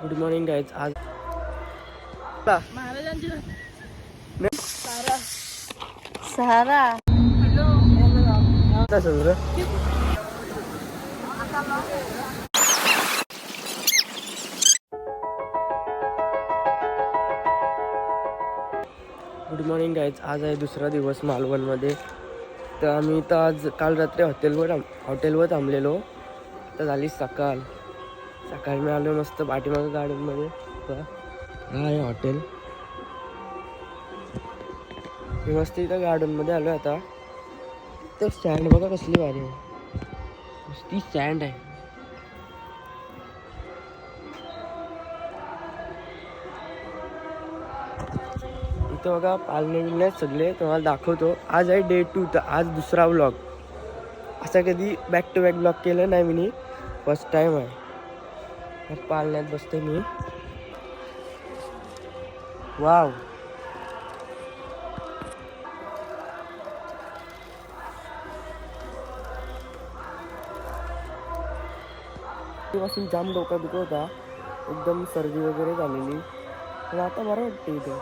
Good morning guys आज सहारा तसंच रे good morning guys आज आहे दुसरा दिवस मालवणमध्ये. तर आम्ही तर आज काल रात्री हॉटेलवर थांब हॉटेलवर थांबलेलो. तर झाली सकाळ. सकाळी मी आलो मस्त पाठीमागं गार्डनमध्ये. हा आहे हॉटेल. मी मस्त इथं गार्डनमध्ये आलो आता. तर स्टँड बघा कसली भारी आहे. नुसती स्टँड आहे. इथं बघा पालणे बिलणे सगळे तुम्हाला दाखवतो. आज आहे डे टू तर आज दुसरा व्लॉग असा कधी बॅक टू बॅक ब्लॉग केलं नाही मी. फर्स्ट टाईम आहे. पाळण्यात बसते मी. वाव. पासून जाम डोका दुखत होता. एकदम सर्दी वगैरे झालेली. पण आता बरं वाटतं इथे.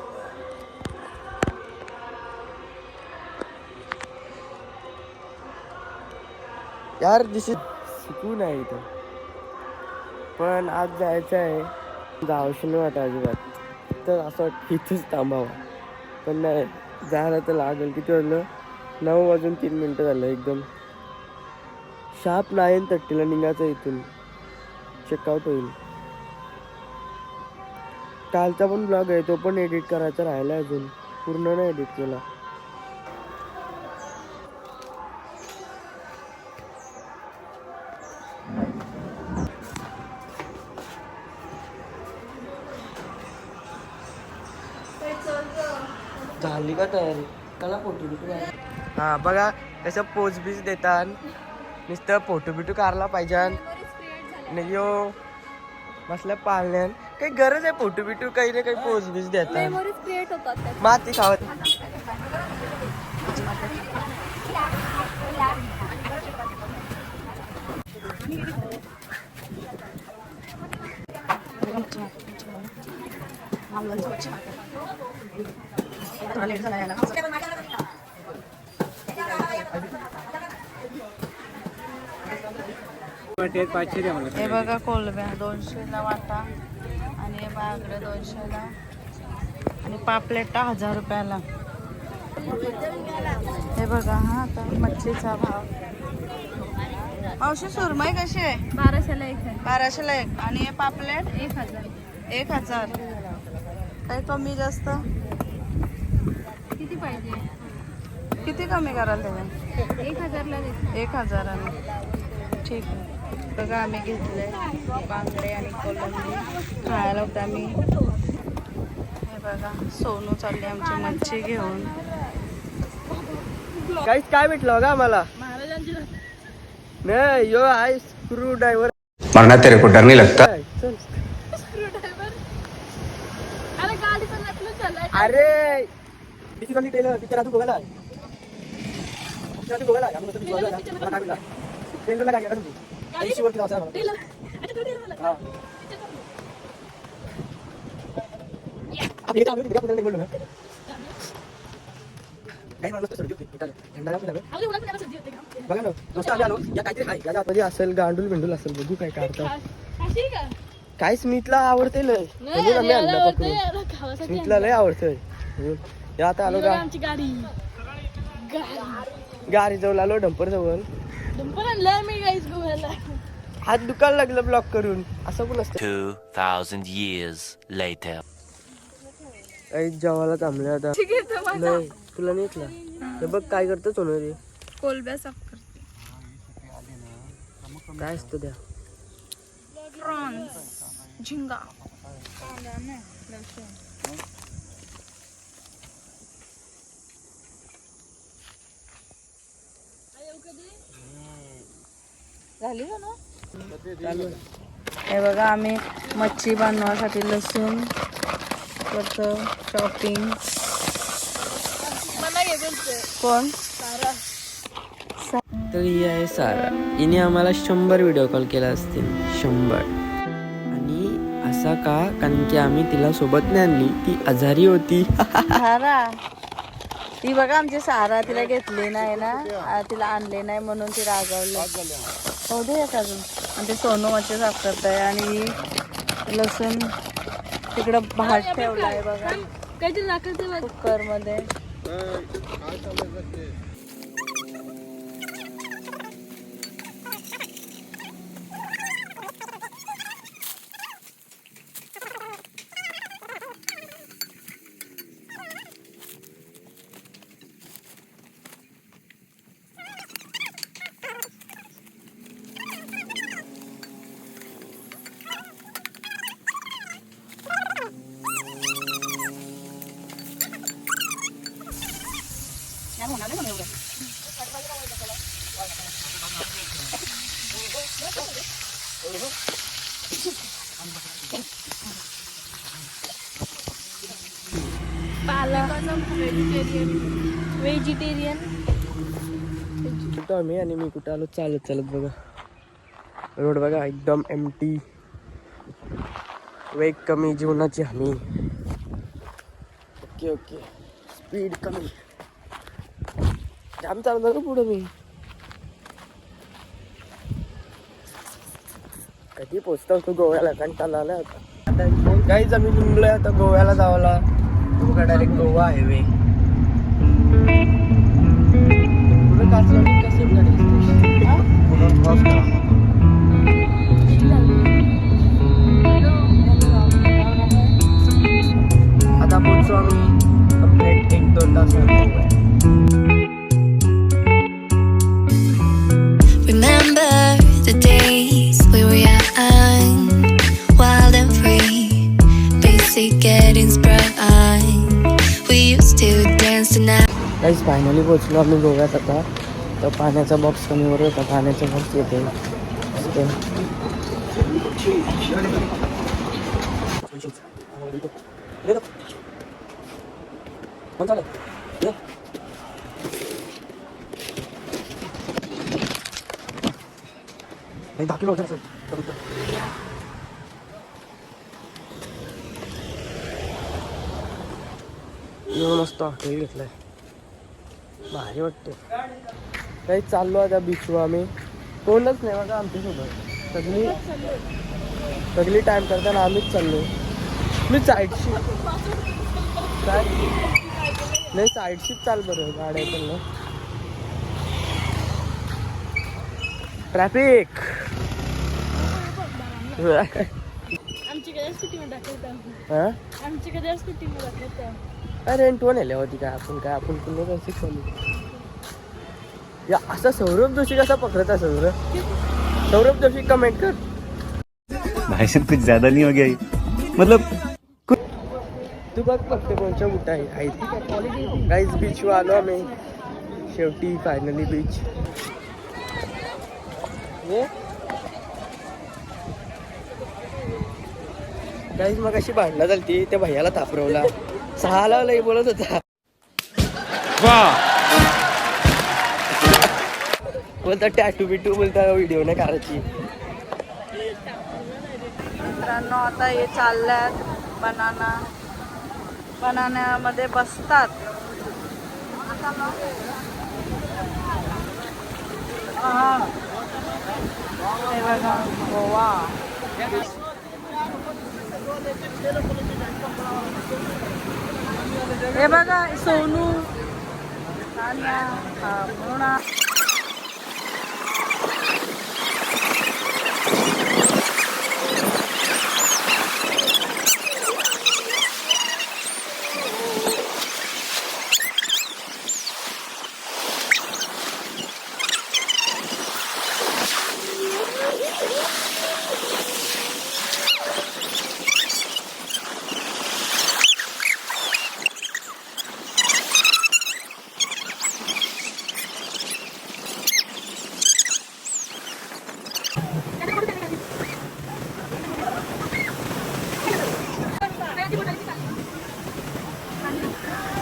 यार दिस सुकून आहे इथं. पण आज जायचं आहे. जावशी नाही वाटत अजिबात. तर असं वाटतं इथंच थांबावं. पण नाही जायला तर लागेल किती वाजलं? नऊ वाजून तीन मिनटं झालं एकदम. शार्प नाईन थर्टीला निघायचं इथून. चेकआउट होईल. कालचा पण ब्लॉग आहे तो पण एडिट करायचा राहिला अजून. पूर्ण नाही एडिट केला. झाली का तयारी? कला फोटो बिटो हा बघा कसं पोच बीच देतात. नुसतं फोटो बिटो काढला पाहिजे. नाही यो बसल्या पाळण्यान काही गरज आहे फोटो बिटो काही ना काही पोच बीच देतात. माती खावत. हे बघा कोलब्या दोनशेला वाटा आणि हे बागडे दोनशेला आणि पापलेटा हजार रुपयाला. हे बघा हा आता मच्छीचा भाव. मावशी सुरमई कशी आहे? बाराशेला एक बाराशेला एक. आणि हे पापलेट? एक हजार. एक हजार. काही कमी जास्त? किती पाहिजे? किती कमी कराल तुम्ही एक हजारला एक हजाराने. ठीक आहे. बघा आम्ही घेतले बांगडे आणि कोलंबी. खायला होतं आम्ही. हे बघा सोनू चालली आमची मच्छी घेऊन. काहीच काय भेटलं का आम्हाला? महाराजांची नाही यो आहे स्क्रू ड्रायव्हर मरना तेरे को डर नहीं लगता. अरे पिक्चर तू बघायला पिक्चर तू बघायला आपण मस्त picture बघायला. मला काय तुम्ही? ऐंशी वरती. हा. आपण इथं आलो, तिथे आपण बोललो ना. काही माणूस तर सर्दी होती. इथं थंड लागलं सगळं. बघा ना नुसतं आम्ही आलो या काहीतरी आहे याच्या आतमध्ये असेल गांडूल बिंडूल असेल बघू काय काढतात का काय स्मितला आवडते लय स्मितला लय आवडतंय. या आता आलो का? आमची गाडी. गाडी. जवळ आलो डंपर जवळ. डंपर आणलं मी गाईच गोव्याला हात दुखायला लागलं ब्लॉक करून. असं पण असतं. 2,000 years later. काही जेवायला थांबले आता. नाही तुला नाही येतला हे बघ काय करतं सोनं कोलब्या साफ करते. काय असतं त्या? प्रॉन्स. झिंगा. झाली का ना. हे बघा आम्ही मच्छी बनवण्यासाठी लसूण करतो शॉपिंग कोण? तर ही आहे सारा. हिने आम्हाला शंभर व्हिडिओ कॉल केला असतील. शंभर. आणि असं का? कारण की आम्ही तिला सोबत नाही आणली. ती आजारी होती. सारा. ती बघा आमची सारा तिला घेतली नाही ना. तिला आणले नाही म्हणून ती रागवली. हो दे एक अजून. आणि ते सोनू मच्छी साफ करताय आणि ही लसूण तिकडं भात ठेवलाय बघा. कुकर मध्ये व्हेजिटेरियन कुठं आम्ही आणि मी कुठं आलो? चालत चालत बघा. रोड बघा एकदम एम टी वेग कमी जीवनाची हमी. Okay okay. स्पीड कमी. जाम चालत का पुढं मी. कधी पोचतो तू गोव्याला? कंटाळा आला आता. आता काहीच आम्ही निघलोय आता गोव्याला जावला तुमका डायरेक्ट गोवा हायवे पुढं कासरवाडी कशी गाडी दिसते? काहीच पोचलो आम्ही गोव्यात आता. तर पाण्याचा बॉक्स कमी वर होता. पाण्याचा बॉक्स येते नाही, दहा किलो असेल. मस्त हॉटेल घेतलंय. भारी वाटते काही चाललो आता बीचवर आम्ही. कोणच नाही बघा आमच्यासोबत. सगळी सगळी टाइम करताना आम्हीच चाललो मी साईडशी काय नाही साईडशीच चाल बरं गाड्या पण ना ट्रॅफिक हा? काय रेंट वन आल्या होती काय आपण काय आपण पुन्हा कसं चालू या असा सौरभ जोशी कसा पकडत रे सौरभ जोशी कमेंट कर. भाई साहब कुछ ज्यादा नहीं हो गया? मतलब तू बघ फक्त कोणच्या कुठं आहे काहीच बीचवर आलो आम्ही. शेवटी फायनली बीच काहीच मग अशी भांडणं झाली ती त्या भैयाला तापरवला सहाला लई बोलत होता. बोलता टॅटू बिटू बोलता व्हिडिओ नाही काढायची मित्रांनो आता हे चालल्यात बनाना. बनान्यामध्ये बसतात. हे बघा गोवा. हे बघा सोनू तान्या,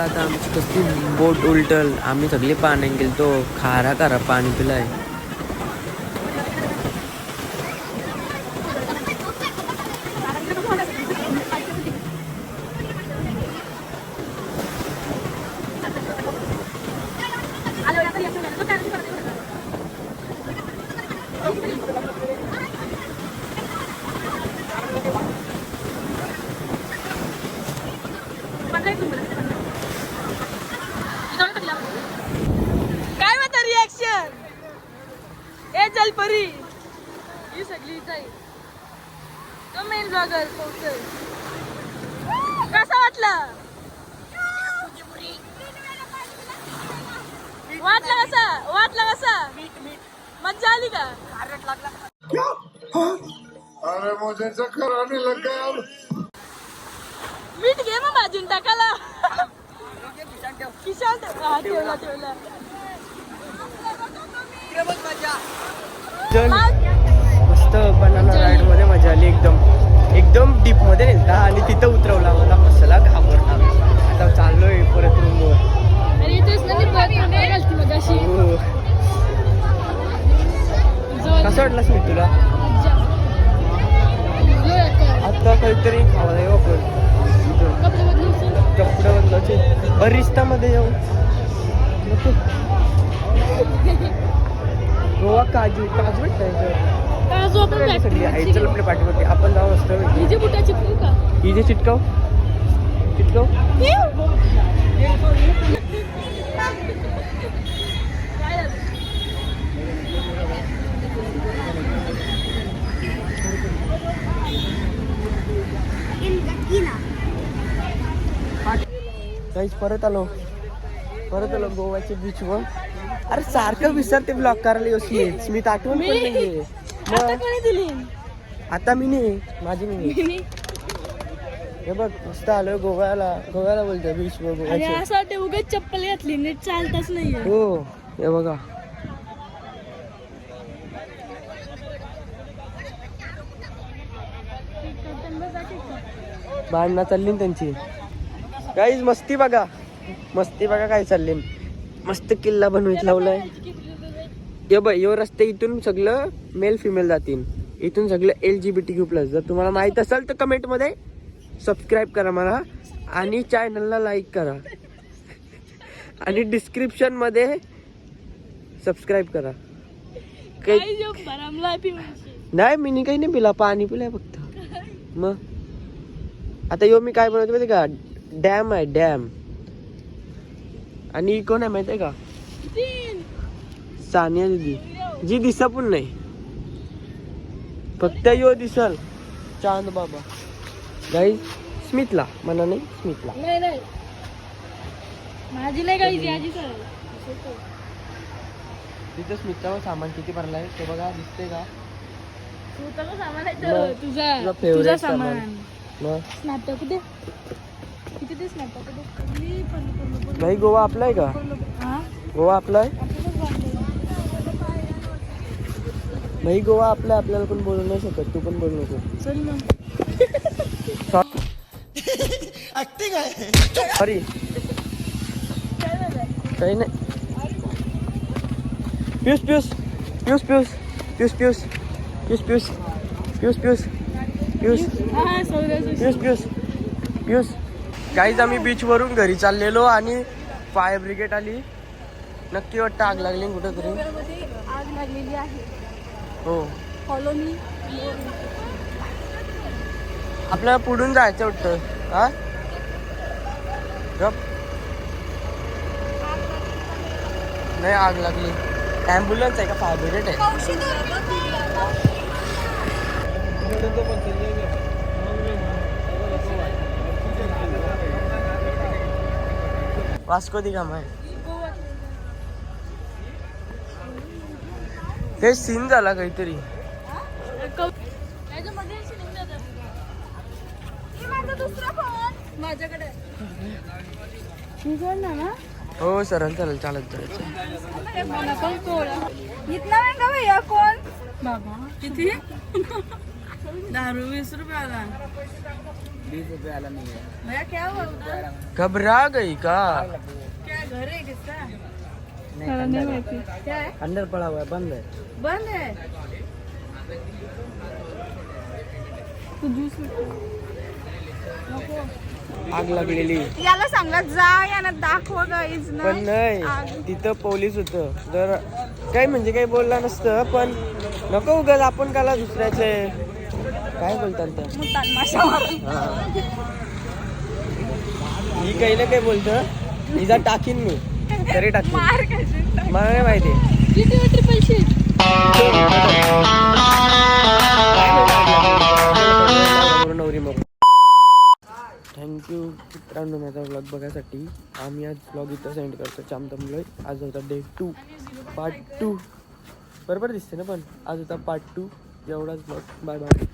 आता आमची कसली बोट उलटल. आम्ही सगळे पाण्यात तो खारा खारा पाणी पिलाय काय म्हणता रिॲक्शन ए चल परी ही सगळी जाईल तो मेन ब्लॉगर कसा वाटला वाटला कसा? वाटला कसा? मज्जा आली का? अरे मुझे चक्कर आने लग गया अब। मीठ घे मग भाजून टाकायला. खिशाल हा ठेवला ठेवला. मस्त बनाना राईडमध्ये मजा आली एकदम. एकदम डीपमध्ये नेलता आणि तिथं उतरवला मला कसला घाबरला. आता चाललोय परत रूमवर हो. कसं वाटलं स्मित तुला? आता काहीतरी खावा जाऊ आपण. कपडे बदलायचे. बरिस्तामध्ये जाऊ. नको. गोवा काजू काजू सगळी आहे. चल आपल्या पाठीवरती आपण जाऊ मस्त ही जे चिटकाव. चिटकाव. काहीच परत आलो. परत आलो गोव्याच्या बीचवर अरे सारखं विसरते ब्लॉक करायला योशी स्मित आठवण पण नाहीये. मग आता मी नाही. माझी मी नाही. हे बघ मस्त आलोय गोव्याला. गोव्याला बोलतोय बीच वर गोव्याचे. असं वाटतं उगाच चप्पल घातली नीट चालताच नाहीये. हो हे बघा. भांडणं चालली ना त्यांची. काहीच मस्ती बघा. मस्ती बघा काय चालली मस्त किल्ला बनवीत लावलाय. ये बघ यो रस्ते इथून सगळं मेल फिमेल जातील. इथून सगळं L G B T Q plus जर तुम्हाला माहीत असेल तर कमेंटमध्ये सबस्क्राईब करा मला आणि चॅनलला लाईक करा. आणि डिस्क्रिप्शनमध्ये सबस्क्राईब करा. काही नाही मी नी काही नाही पिला पाणी पिलाय फक्त. मग. आता यो मी काय बनवतो माहिती का? डॅम आहे डॅम आणि कोण आहे माहिती आहे का सानिया दिदी. जी दिसा पण नाही. फक्त यो दिसल. चांद बाबा. गाई स्मितला. म्हणा नाही स्मितला. तिथं स्मितच्यावर सामान किती भरलाय ते बघा दिसते का? तुझा. तुझा सामान. मग? कुठे किती कुठे भाई गोवा आपला आहे का हा? गोवा आपला आहे भाई गोवा आपला आपल्याला पण बोलू नाही शकत. तू पण बोलू नको. चल मग. सॉरी काही नाही. पियुष पियुष पियुष पियुष पियुष पियुष पियुष पियुष पियुष पियुष पियुष पियुष पियुष पियुष काहीच आम्ही बीचवरून घरी चाललेलो आणि फायर ब्रिगेड आली. नक्की वाटतं आग लागली कुठं तरी आग लागलेली आहे. हो. मी आपल्याला पुढून जायचं वाटतं. हा? गप. नाही आग लागली. ॲम्ब्युलन्स आहे का? फायर ब्रिगेड आहे. वास्को दी गामा आहे हे सीन झाला काहीतरी. हो सरळ चालेल चालत जायचं. महंगा भैया कोण बाबा किती दारू वीस रुपयाला. भैया क्या हुआ उधर? घबरा गई का? क्या घर है किसका? नाही माहिती क्या है? अंदर पड़ा हुआ है बंद है। बंद है? तू ज्यूस आग लागलेली याला सांगा जा यानं दाखवा गाईज पण नाही तिथं पोलीस होतं. जर काही म्हणजे काही बोलला नसतं पण नको उगाच आपण काला दुसऱ्याचे. काय बोलतात माशा हा. ही काही ना काही बोलतं. हिचा टाकीन मी. तरी टाकीन. मार कशी मला नाही माहिती. किती वाटते पैसे? नवरी मग थँक्यू मित्रांनो माझा ब्लॉग बघायसाठी. आम्ही आज ब्लॉग इथं सेंड करतो. चामतमलोय आज होता डे टू पार्ट टू बरोबर दिसते ना पण? आज होता पार्ट टू एवढाच ब्लॉग बाय बाय